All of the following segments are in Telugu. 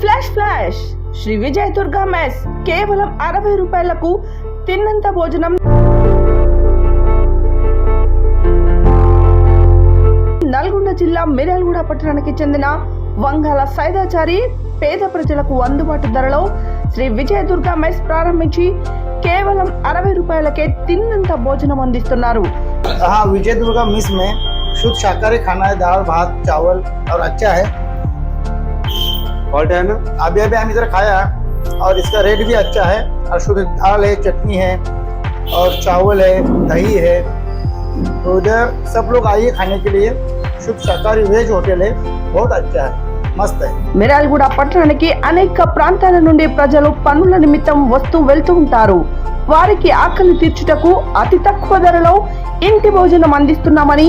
Flash flash. Shri Vijay Durga mess. కేవలం అరవై రూపాయలకు తిన్నంత భోజనం. నల్గొండ జిల్లా మిరల్గూడ పట్టణానికి చెందిన వంగాల సైదాచారి పేద ప్రజలకు అందుబాటు ధరలో శ్రీ విజయ దుర్గా మెస్ ప్రారంభించి కేవలం అరవై రూపాయలకే తిన్నంత భోజనం అందిస్తున్నారు हाँ विजय दुर्गा मिस में शुद्ध शाकाहारी खाना है दाल भात चावल और अच्छा है क्वालिटी है ना अभी अभी हम इधर खाया और इसका रेट भी अच्छा है और शुद्ध दाल है चटनी है और चावल है दही है तो इधर सब लोग आइए खाने के लिए शुद्ध शाकाहारी वेज होटल है बहुत अच्छा है मस्त है మిరాల్గూడ పట్టణానికి అనేక ప్రాంతాల నుండి ప్రజలు పనుల నిమిత్తం వస్తూ వెళ్తూ ఉంటారు వారికి ఆకలి తీర్చుటకు అతి తక్కువ ధరలో ఇంటి భోజనం అందిస్తున్నామని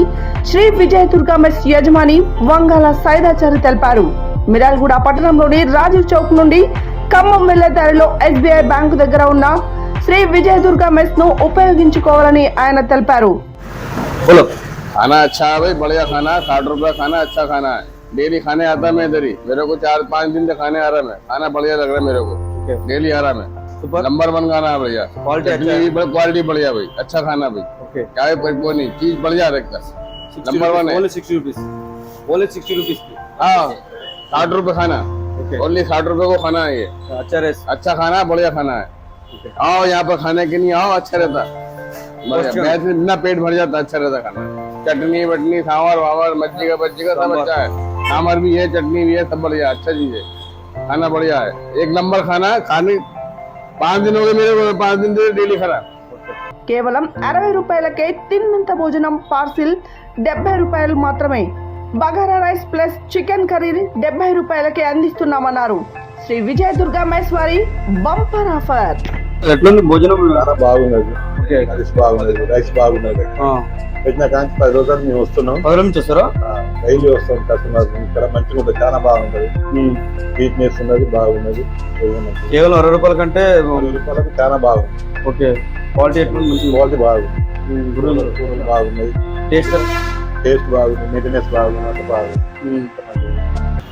శ్రీ విజయ దుర్గా మెస్ యజమాని వంగాల సైదాచారి తెలిపారు మిరాల్గూడ పట్టణంలోని రాజీవ్ చౌక్ నుండి ఖమ్మం వెళ్లే దారిలో ఎస్బీఐ బ్యాంకు దగ్గర ఉన్న శ్రీ విజయ దుర్గా మెస్ ను ఉపయోగించుకోవాలని ఆయన తెలిపారు बोलो खाना अच्छा है भाई बढ़िया खाना है साठ रुपया खाना अच्छा खाना है डेली खाने आता मैं इधर ही। मेरे को चार पाँच दिन से खाने आ रहा मैं। खाना बढ़िया लग रहा है मेरे को। डेली आ रहा मैं। नंबर वन खाना है भैया। क्वालिटी अच्छा है। बड़ी- क्वालिटी बढ़िया भाई। अच्छा खाना भाई। क्या है वो नहीं। चीज़ बढ़िया रखता नंबर वन है। Sixty rupees only sixty rupees हाँ। साठ रुपये खाना। ओनली साठ रुपये को खाना है ये। अच्छा अच्छा खाना है बढ़िया खाना है। आओ यहाँ पर खाने के लिए आओ अच्छा रहता। अच्छा। बिना पेट भर जाता अच्छा रहता खाना। चटनी वटनी सांवर वावर मच्छी का बच्ची का सब अच्छा है। सांभर भी है चटनी भी है सब बढ़िया अच्छा चीज है खाना बढ़िया है एक नंबर खाना है खाने पाँच दिन हो गए मेरे को पाँच दिन से डेली खाना కేవలం అరవై రూపాయలకే తిన్నంత భోజనం పార్సిల్ డెబ్బై రూపాయలు మాత్రమే bagara rice plus chicken curry డెబ్బై రూపాయలకే అందిస్తున్నామన్నారు శ్రీ విజయ దుర్గా మెస్ వారి బంపర్ ఆఫర్ ఎట్లుంది భోజనం చాలా బాగున్నది ఓకే రైస్ బాగున్నది రైస్ బాగున్నది పెట్టిన కానీ పది రోజులు మేము వస్తున్నాం. పదరం చేస్తారా డైలీ వస్తాం కస్టమర్ ఇక్కడ మంచిగా ఉంటుంది చాలా బాగుంటది. స్వీట్నెస్ ఉన్నది బాగున్నది. కేవలం అరవై రూపాయల కంటే పది రూపాయలకు చాలా బాగుంది. ఓకే. క్వాలిటీ ఎట్లుంది మంచి క్వాలిటీ బాగుంది. బాగున్నది టేస్ట్? టేస్ట్ బాగుంది. మెయింటెనెన్స్ బాగుంది. అంత బాగుంది.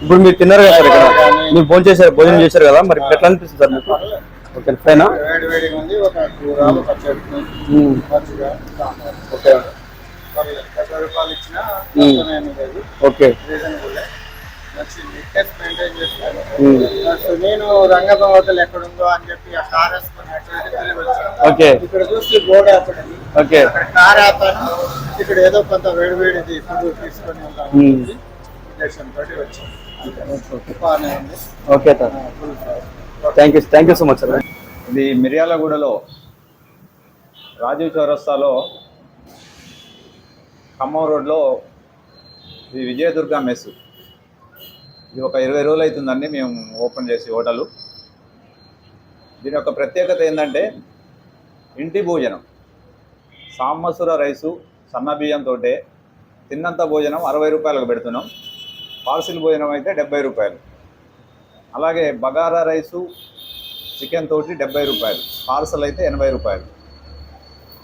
ఇప్పుడు మీరు తిన్నారు కదా సార్ ఇక్కడ? మీరు భోజనం చేశారు భోజనం చేశారు కదా? మరి ఎట్లా అనిపిస్తుంది సార్ మీకు? ఓకే ఉంది మంచిగా ఓకే. ఓకే. నేను రంగమ్మ హోటల్ ఎక్కడుందో అని చెప్పి ఆ కార్. ఓకే. ఇక్కడ చూస్తే బోర్డు ఆపడని ఓకే. కార్ ఆపాను ఇక్కడ ఏదో కొంత వేడి వేడిది ఫుడ్ తీసుకొని వెళ్దాం. ఉద్దేశంతో వచ్చాను. ఉంది. Okay sir. Thank you thank you so much sir ఇది మిర్యాలగూడలో రాజీవ్ చౌరస్తాలో ఖమ్మం రోడ్లో ఇది విజయదుర్గ మెస్. ఇది ఒక ఇరవై రోజులు అవుతుందండి మేము ఓపెన్ చేసి హోటలు. దీని యొక్క ప్రత్యేకత ఏంటంటే ఇంటి భోజనం. సాంబసుర రైసు సన్న బియ్యంతో తిన్నంత భోజనం అరవై రూపాయలకు పెడుతున్నాం. పార్సిల్ భోజనం అయితే డెబ్బై రూపాయలు. అలాగే బగారా రైసు చికెన్ తోటి డెబ్బై రూపాయలు. పార్సల్ అయితే ఎనభై రూపాయలు.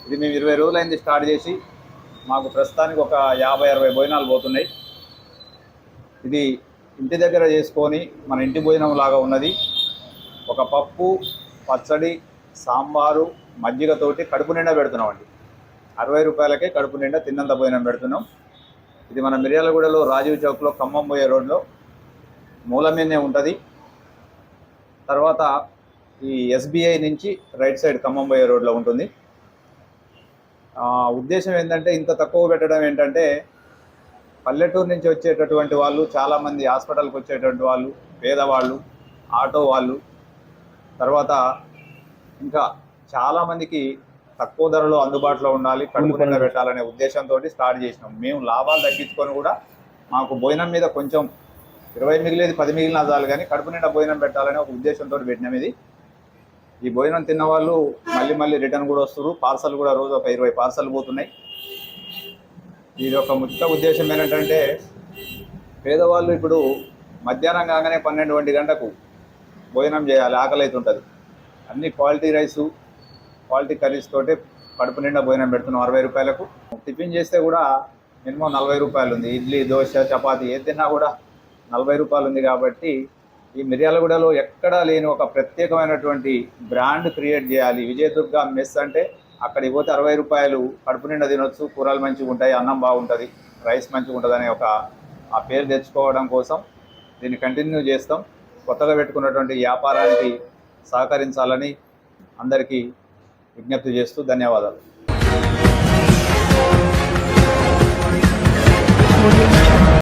ఇది మేము ఇరవై రోజులైంది స్టార్ట్ చేసి మాకు ప్రస్తుతానికి ఒక యాభై అరవై భోజనాలు పోతున్నాయి. ఇది ఇంటి దగ్గర చేసుకొని మన ఇంటి భోజనం లాగా ఉన్నది. ఒక పప్పు పచ్చడి సాంబారు మజ్జిగతోటి కడుపు నిండా పెడుతున్నామండి అరవై రూపాయలకే కడుపు నిండా తిన్నంత భోజనం పెడుతున్నాం. ఇది మన మిర్యాలగూడలో రాజీవ్ చౌక్లో ఖమ్మం పోయే రోడ్లో మూలమేనే ఉంటుంది. తర్వాత ఈ ఎస్బీఐ నుంచి రైట్ సైడ్ ఖమ్మం పోయే రోడ్లో ఉంటుంది. ఉద్దేశం ఏంటంటే ఇంత తక్కువ పెట్టడం ఏంటంటే పల్లెటూరు నుంచి వచ్చేటటువంటి వాళ్ళు చాలామంది హాస్పిటల్కి వచ్చేటువంటి వాళ్ళు పేదవాళ్ళు ఆటో వాళ్ళు తర్వాత ఇంకా చాలామందికి తక్కువ ధరలో అందుబాటులో ఉండాలి కడుపు నిండా పెట్టాలనే ఉద్దేశంతో స్టార్ట్ చేసినాం. మేము లాభాలు తగ్గించుకొని కూడా మాకు భోజనం మీద కొంచెం ఇరవై మిగిలేదు పది మిగిలిన చాలు కానీ కడుపు నిండా భోజనం పెట్టాలనే ఒక ఉద్దేశంతో పెట్టినాం ఇది ఈ భోజనం తిన్న వాళ్ళు మళ్ళీ మళ్ళీ రిటర్న్ కూడా వస్తారు పార్సల్ కూడా రోజు ఒక ఇరవై పార్సల్ పోతున్నాయి. ఇది ఒక ముఖ్య ఉద్దేశం ఏంటంటే పేదవాళ్ళు ఇప్పుడు మధ్యాహ్నం కాగానే పన్నెండు ఒంటి గంటకు భోజనం చేయాలి ఆకలి అవుతుంటుంది అన్ని క్వాలిటీ రైసు క్వాలిటీ కర్రీస్ తోటే కడుపు నిండా భోజనం పెడుతున్నాం అరవై రూపాయలకు. టిఫిన్ చేస్తే కూడా మినిమం నలభై రూపాయలు ఉంది. ఇడ్లీ దోశ చపాతీ ఏది తిన్నా కూడా నలభై రూపాయలు ఉంది కాబట్టి ఈ మిర్యాలగూడలో ఎక్కడా లేని ఒక ప్రత్యేకమైనటువంటి బ్రాండ్ క్రియేట్ చేయాలి. విజయదుర్గ మెస్ అంటే అక్కడికి పోతే అరవై రూపాయలు కడుపు నిండా తినొచ్చు కూరలు మంచిగా ఉంటాయి అన్నం బాగుంటుంది రైస్ మంచిగా ఉంటుంది అనే ఒక ఆ పేరు తెచ్చుకోవడం కోసం దీన్ని కంటిన్యూ చేస్తాం. కొత్తగా పెట్టుకున్నటువంటి వ్యాపారానికి సహకరించాలని అందరికీ విజ్ఞప్తి చేస్తూ ధన్యవాదాలు.